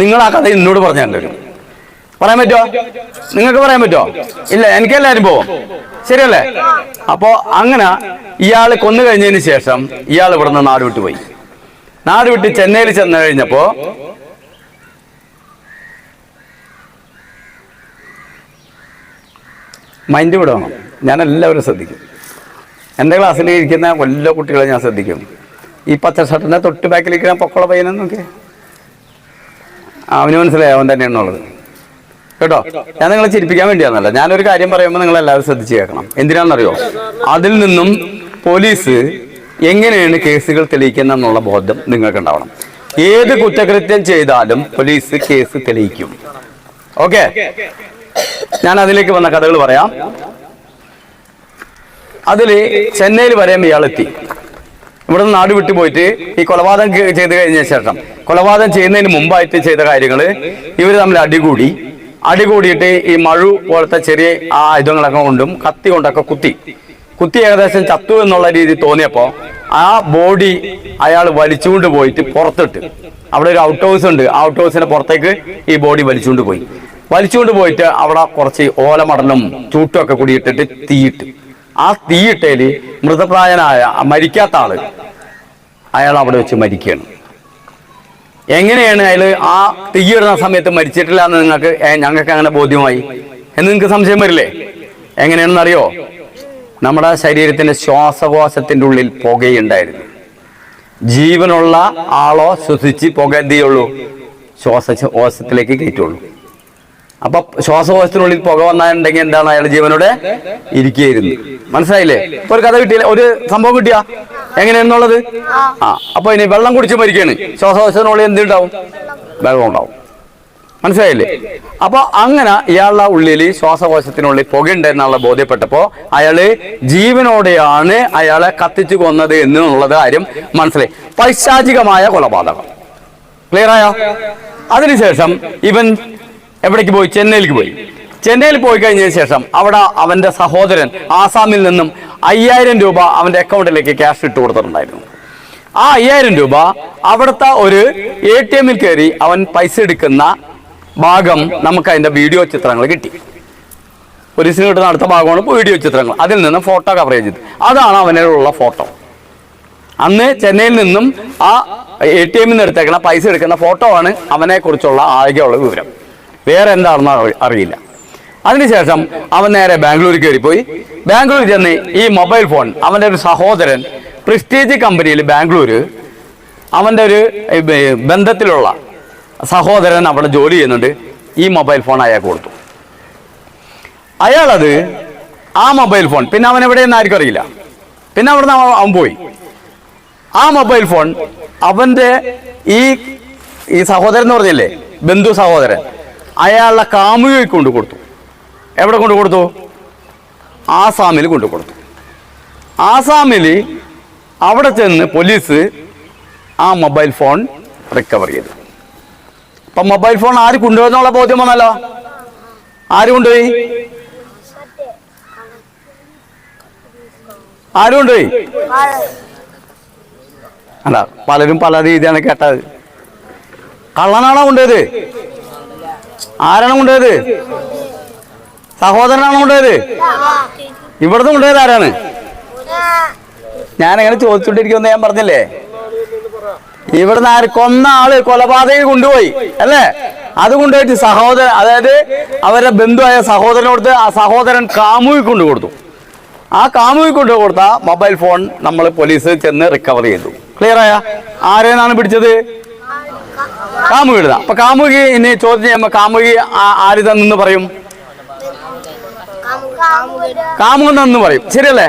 നിങ്ങൾ ആ കഥ ഇന്നോട് പറഞ്ഞു തരും. പറയാൻ പറ്റുമോ നിങ്ങൾക്ക് പറയാൻ പറ്റുമോ ഇല്ല എനിക്കെല്ലാവരും അനുഭവം ശരിയല്ലേ? അപ്പോ അങ്ങനെ ഇയാൾ കൊന്നു കഴിഞ്ഞതിന് ശേഷം ഇയാൾ ഇവിടുന്ന് നാട് വിട്ടു പോയി. നാട് വിട്ട് ചെന്നൈയിൽ ചെന്ന് കഴിഞ്ഞപ്പോ മൈൻഡ് വിടണം ഞാൻ എല്ലാവരും ശ്രദ്ധിക്കും. എന്റെ ക്ലാസ്സിൽ ഇരിക്കുന്ന എല്ലാ കുട്ടികളെ ഞാൻ ശ്രദ്ധിക്കും. ഈ പച്ച ഷർട്ടിന്റെ തൊട്ട് ബാക്കിലിരിക്കുന്ന പൊക്കള പയ്യനെന്നൊക്കെ. നോക്കി അവന് മനസ്സിലായി അവൻ തന്നെയാണുള്ളത് കേട്ടോ? ഞാൻ നിങ്ങളെ ചിരിപ്പിക്കാൻ വേണ്ടിയാണല്ല ഞാനൊരു കാര്യം പറയുമ്പോൾ നിങ്ങൾ എല്ലാവരും ശ്രദ്ധിച്ച് കേൾക്കണം. എന്തിനാണെന്നറിയോ? അതിൽ നിന്നും പോലീസ് എങ്ങനെയാണ് കേസുകൾ തെളിയിക്കുന്നത് എന്നുള്ള ബോധം നിങ്ങൾക്ക് ഉണ്ടാവണം. ഏത് കുറ്റകൃത്യം ചെയ്താലും പോലീസ് കേസ് തെളിയിക്കും. ഓക്കെ? ഞാൻ അതിലേക്ക് വന്ന കഥകൾ പറയാം. അതിൽ ചെന്നൈയിൽ വരെ ഇയാളെത്തി ഇവിടുന്ന് നാട് വിട്ടു പോയിട്ട് ഈ കൊലപാതകം ചെയ്ത് കഴിഞ്ഞ ശേഷം. കൊലപാതകം ചെയ്യുന്നതിന് മുമ്പായിട്ട് ചെയ്ത കാര്യങ്ങൾ ഇവർ തമ്മിൽ അടികൂടി. അടികൂടിയിട്ട് ഈ മഴു പോലത്തെ ചെറിയ ആ ആയുധങ്ങളൊക്കെ കൊണ്ടും കത്തി കൊണ്ടൊക്കെ കുത്തി. കുത്തി ഏകദേശം ചത്തു എന്നുള്ള രീതി തോന്നിയപ്പോൾ ആ ബോഡി അയാൾ വലിച്ചുകൊണ്ട് പോയിട്ട് പുറത്തിട്ട്. അവിടെ ഒരു ഔട്ട് ഹൗസ് ഉണ്ട്. ഔട്ട് ഹൗസിന്റെ പുറത്തേക്ക് ഈ ബോഡി വലിച്ചുകൊണ്ട് പോയി. വലിച്ചുകൊണ്ട് പോയിട്ട് അവിടെ കുറച്ച് ഓലമടലും ചൂട്ടും ഒക്കെ തീയിട്ട്. ആ തീയിട്ടേൽ മൃതപ്രായനായ മരിക്കാത്ത ആൾ അയാൾ അവിടെ വെച്ച് മരിക്കുകയാണ്. എങ്ങനെയാണ് അയാൾ ആ തീയിടുന്ന സമയത്ത് മരിച്ചിട്ടില്ല എന്ന് നിങ്ങൾക്ക് ഞങ്ങൾക്ക് അങ്ങനെ ബോധ്യമായി? എന്ന് നിങ്ങൾക്ക് സംശയം വരില്ലേ? എങ്ങനെയാണെന്ന് അറിയോ നമ്മുടെ ശരീരത്തിന്റെ ശ്വാസകോശത്തിന്റെ ഉള്ളിൽ പുകയുണ്ടായിരുന്നു. ജീവനുള്ള ആളോ ശ്വസിച്ച് പുക എന്ത് ചെയ്യുള്ളൂ? ശ്വാസകോശത്തിലേക്ക് കയറ്റുള്ളൂ. അപ്പൊ ശ്വാസകോശത്തിനുള്ളിൽ പുക വന്നിട്ടുണ്ടെങ്കിൽ എന്താണ് അയാൾ ജീവനോടെ? ഇരിക്കുകയായിരുന്നു. മനസ്സിലായില്ലേ? ഒരു കഥ കിട്ടിയില്ല? ഒരു സംഭവം കിട്ടിയ? എങ്ങനെയാണെന്നുള്ളത്? ആ. അപ്പൊ ഇനി വെള്ളം കുടിച്ച് മരിക്കാണ്. ശ്വാസകോശത്തിനുള്ളിൽ എന്തുണ്ടാവും വെള്ളം ഉണ്ടാവും. മനസ്സിലായില്ലേ? അപ്പൊ അങ്ങനെ ഇയാളുടെ ഉള്ളിൽ ശ്വാസകോശത്തിനുള്ളിൽ പുകയുണ്ട് എന്നുള്ള ബോധ്യപ്പെട്ടപ്പോ അയാൾ ജീവനോടെയാണ് അയാളെ കത്തിച്ചു കൊന്നത് എന്നുള്ളത് കാര്യം മനസ്സിലായി. പൈശാചികമായ കൊലപാതകം. ക്ലിയർ ആയോ? അതിനുശേഷം ഇവൻ എവിടേക്ക് പോയി? ചെന്നൈയിലേക്ക് പോയി. ചെന്നൈയിൽ പോയി കഴിഞ്ഞതിന് ശേഷം അവിടെ അവന്റെ സഹോദരൻ ആസാമിൽ നിന്നും അയ്യായിരം രൂപ അവന്റെ അക്കൗണ്ടിലേക്ക് ക്യാഷ് ഇട്ട് കൊടുത്തിട്ടുണ്ടായിരുന്നു. ആ അയ്യായിരം രൂപ അവിടുത്തെ ഒരു എ ടി എമ്മിൽ കയറി അവൻ പൈസ എടുക്കുന്ന ഭാഗം നമുക്ക് അതിന്റെ വീഡിയോ ചിത്രങ്ങൾ കിട്ടി. പോലീസിന് കിട്ടുന്ന അടുത്ത ഭാഗമാണ് വീഡിയോ ചിത്രങ്ങൾ. അതിൽ നിന്ന് ഫോട്ടോ കവറേജ് ചെയ്ത്. അതാണ് അവനുള്ള ഫോട്ടോ അന്ന് ചെന്നൈയിൽ നിന്നും ആ എ ടി എമ്മിൽ നിന്ന് എടുത്തേക്കുന്ന പൈസ എടുക്കുന്ന ഫോട്ടോ ആണ് അവനെ കുറിച്ചുള്ള ആകെയുള്ള വിവരം. വേറെ എന്താണെന്ന് അറി- അറിയില്ല. അതിനുശേഷം അവൻ നേരെ ബാംഗ്ലൂർ കയറിപ്പോയി. ബാംഗ്ലൂർ ചെന്ന് ഈ മൊബൈൽ ഫോൺ അവന്റെ ഒരു സഹോദരൻ പ്രിസ്റ്റീജ് കമ്പനിയിൽ ബാംഗ്ലൂർ അവന്റെ ഒരു ബന്ധത്തിലുള്ള സഹോദരൻ അവിടെ ജോലി ചെയ്യുന്നുണ്ട്. ഈ മൊബൈൽ ഫോൺ അയാൾക്ക് കൊടുത്തു. അയാളത് ആ മൊബൈൽ ഫോൺ പിന്നെ അവൻ എവിടെയെന്ന് ആർക്കും അറിയില്ല. പിന്നെ അവിടുന്ന് അവൻ അവൻ പോയി. ആ മൊബൈൽ ഫോൺ അവന്റെ ഈ ഈ സഹോദരൻ എന്ന് പറഞ്ഞില്ലേ ബന്ധു സഹോദരൻ അയാളുടെ കാമുകയ്ക്ക് കൊണ്ട് കൊടുത്തു. എവിടെ കൊണ്ടു കൊടുത്തു? ആസാമിൽ കൊണ്ടു കൊടുത്തു. ആസാമിൽ അവിടെ ചെന്ന് പോലീസ് ആ മൊബൈൽ ഫോൺ റിക്കവർ ചെയ്തു. അപ്പൊ മൊബൈൽ ഫോൺ ആര് കൊണ്ടുപോയെന്നുള്ള ബോധ്യം വന്നല്ലോ? ആര് കൊണ്ടുപോയി? ആര് കൊണ്ടുപോയി? അല്ല പലരും പല രീതിയാണ് കേട്ടത്. കള്ളനാണോ കൊണ്ടുപോയത്? ആരാണ് കൊണ്ടുപോയത്? സഹോദരനാണോ കൊണ്ടുപോയത് ഇവിടുന്ന് കൊണ്ടുപോയത് ആരാണ്? ഞാൻ എങ്ങനെ ചോദിച്ചുകൊണ്ടിരിക്കുമെന്ന് ഞാൻ പറഞ്ഞില്ലേ? ഇവിടുന്ന് ആര് കൊന്ന ആൾ കൊലപാതകം കൊണ്ടുപോയി അല്ലേ? അത് കൊണ്ടുപോയിട്ട് സഹോദരൻ അതായത് അവരുടെ ബന്ധുവായ സഹോദരനോടുത്ത് ആ സഹോദരൻ കാമുകി കൊണ്ടു കൊടുത്തു. ആ കാമുകി കൊണ്ടു കൊടുത്ത മൊബൈൽ ഫോൺ നമ്മൾ പോലീസ് ചെന്ന് റിക്കവർ ചെയ്തു. ക്ലിയർ ആയ? ആരെന്നാണ് പിടിച്ചത്? കാമുകിടുന്ന അപ്പൊ കാമുകി ഇനി ചോദ്യം ചെയ്യുമ്പോ കാമുകി ആ- ആര് തന്നെന്ന് പറയും? കാമുകൻ എന്ന് പറയും. ശരിയല്ലേ?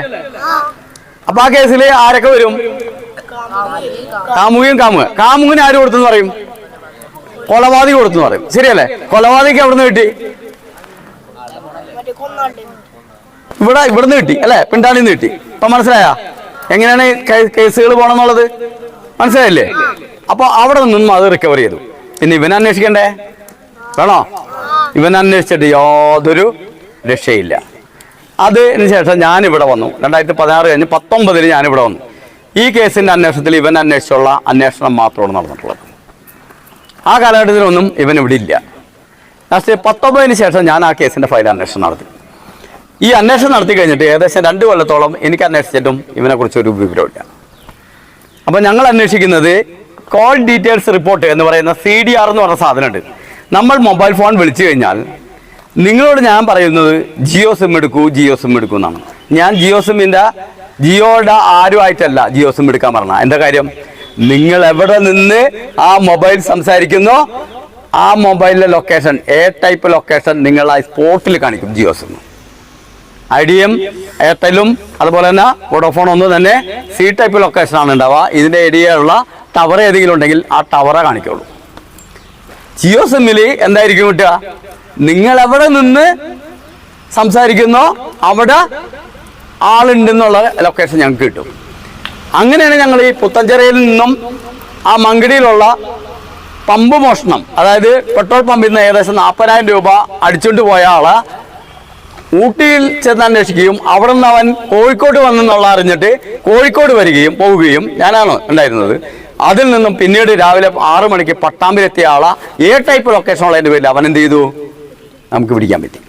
അപ്പൊ ആ കേസിൽ ആരൊക്കെ വരും? കാമുകയും കാമുക കാമുകന് ആര് കൊടുത്തെന്ന് പറയും? കൊലപാതക കൊടുത്തെന്ന് പറയും. ശരിയല്ലേ? കൊലപാതകയ്ക്ക് എവിടുന്ന് കിട്ടി? ഇവിടെ ഇവിടുന്ന് കിട്ടി. അല്ലെ? പിണ്ടാണിന്ന് കിട്ടി. ഇപ്പൊ മനസ്സിലായ? എങ്ങനെയാണ് കേസുകൾ പോണെന്നുള്ളത്? മനസ്സിലായില്ലേ? അപ്പൊ അവിടെ നിന്നും അത് റിക്കവർ ചെയ്തു. പിന്നെ ഇവനെ അന്വേഷിക്കണ്ടേ? വേണോ? ഇവൻ അന്വേഷിച്ചിട്ട് യാതൊരു രക്ഷയില്ല. അതിന് ശേഷം ഞാനിവിടെ വന്നു. രണ്ടായിരത്തി പതിനാറ് കഴിഞ്ഞ് പത്തൊമ്പതിൽ ഞാനിവിടെ വന്നു. ഈ കേസിന്റെ അന്വേഷണത്തിൽ ഇവൻ അന്വേഷിച്ചുള്ള അന്വേഷണം മാത്രമാണ് നടന്നിട്ടുള്ളത്. ആ കാലഘട്ടത്തിലൊന്നും ഇവൻ ഇവിടെ ഇല്ല. ലാസ്റ്റ് പത്തൊമ്പതിന് ശേഷം ഞാൻ ആ കേസിന്റെ ഫയൽ അന്വേഷണം നടത്തി. ഈ അന്വേഷണം നടത്തി കഴിഞ്ഞിട്ട് ഏകദേശം രണ്ട് കൊല്ലത്തോളം എനിക്ക് അന്വേഷിച്ചിട്ടും ഇവനെക്കുറിച്ച് ഒരു വിവരമില്ല അപ്പോൾ ഞങ്ങൾ അന്വേഷിക്കുന്നത് കോൾ ഡീറ്റെയിൽസ് റിപ്പോർട്ട് എന്ന് പറയുന്ന സി ഡി ആർ എന്ന് പറഞ്ഞ സാധനമുണ്ട്. നമ്മൾ മൊബൈൽ ഫോൺ വിളിച്ചു കഴിഞ്ഞാൽ നിങ്ങളോട് ഞാൻ പറയുന്നത് ജിയോ സിം എടുക്കൂ ജിയോ സിം എടുക്കൂ എന്നാണ്. ഞാൻ ജിയോ സിമ്മിന്റെ ജിയോയുടെ ആരുമായിട്ടല്ല ജിയോ സിം എടുക്കാൻ പറഞ്ഞ എന്താ കാര്യം? നിങ്ങൾ എവിടെ നിന്ന് ആ മൊബൈൽ സംസാരിക്കുന്നു ആ മൊബൈലിലെ ലൊക്കേഷൻ എ ടൈപ്പ് ലൊക്കേഷൻ നിങ്ങൾ ആ സ്പോട്ടിൽ കാണിക്കും ജിയോ സിം. ഐഡിയും എയർടെലും അതുപോലെ തന്നെ വോഡോഫോൺ ഒന്നും തന്നെ സി ടൈപ്പ് ലൊക്കേഷൻ ആണ് ഉണ്ടാവുക. ഇതിന്റെ ഏരിയയിലുള്ള ടവർ ഏതെങ്കിലും ഉണ്ടെങ്കിൽ ആ ടവറെ കാണിക്കുള്ളൂ. ജിയോ സിമ്മിൽ എന്തായിരിക്കും കിട്ടുക? നിങ്ങൾ എവിടെ നിന്ന് സംസാരിക്കുന്നോ അവിടെ ആളുണ്ടെന്നുള്ള ലൊക്കേഷൻ ഞങ്ങൾക്ക് കിട്ടും. അങ്ങനെയാണ് ഞങ്ങൾ ഈ പുത്തഞ്ചിറയിൽ നിന്നും ആ മങ്കടിയിലുള്ള പമ്പ് മോഷണം അതായത് പെട്രോൾ പമ്പിൽ നിന്ന് ഏകദേശം നാൽപ്പതിനായിരം രൂപ അടിച്ചുകൊണ്ട് പോയ ആളെ ഊട്ടിയിൽ ചെന്ന് അന്വേഷിക്കുകയും അവിടെ നിന്ന് അവൻ കോഴിക്കോട് വന്നെന്നുള്ള അറിഞ്ഞിട്ട് കോഴിക്കോട് വരികയും പോവുകയും ഞാനാണ് ഉണ്ടായിരുന്നത്. അതിൽ നിന്നും പിന്നീട് രാവിലെ ആറു മണിക്ക് പട്ടാമ്പിലെത്തിയ ആളെ. ഏ ടൈപ്പ് ലൊക്കേഷൻ ഉള്ളതിന്റെ പേരിൽ അവൻ എന്ത് ചെയ്തു? നമുക്ക് പിടിക്കാൻ പറ്റി.